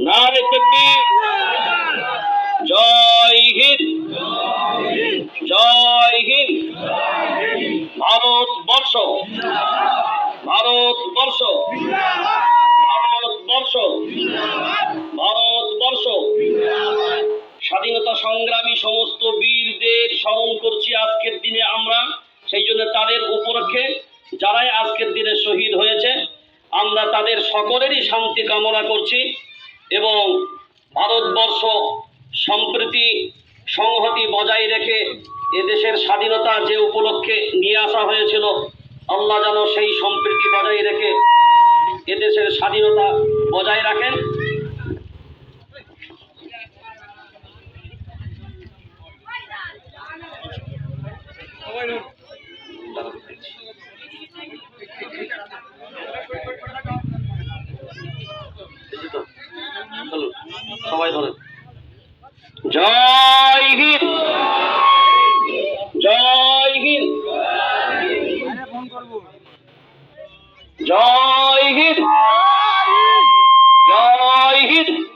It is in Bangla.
নারে তকবীর। জয় হিন্দ। জয় হিন্দ। ভারতবর্ষ। ভারতবর্ষ। ভারতবর্ষ। ভারতবর্ষ। স্বাধীনতা সংগ্রামী সমস্ত বীরদের স্মরণ করছি আজকের দিনে আমরা, সেই জন্য তাদের উপলক্ষে যারাই আজকের দিনে শহীদ হয়েছে, আমরা তাদের সকলেরই শান্তি কামনা করছি। এবং ভারতবর্ষ সম্প্রীতি সংহতি বজায় রেখে এদেশের স্বাধীনতা যে উপলক্ষে নিয়ে আসা হয়েছিল, আল্লাহ যেন সেই সম্প্রীতি বজায় রেখে এদেশের স্বাধীনতা বজায় রাখেন। সবাই ধরেন। জয় হিন্দ। জয় হিন্দ। জয় হিন্দ। জয় হিন্দ।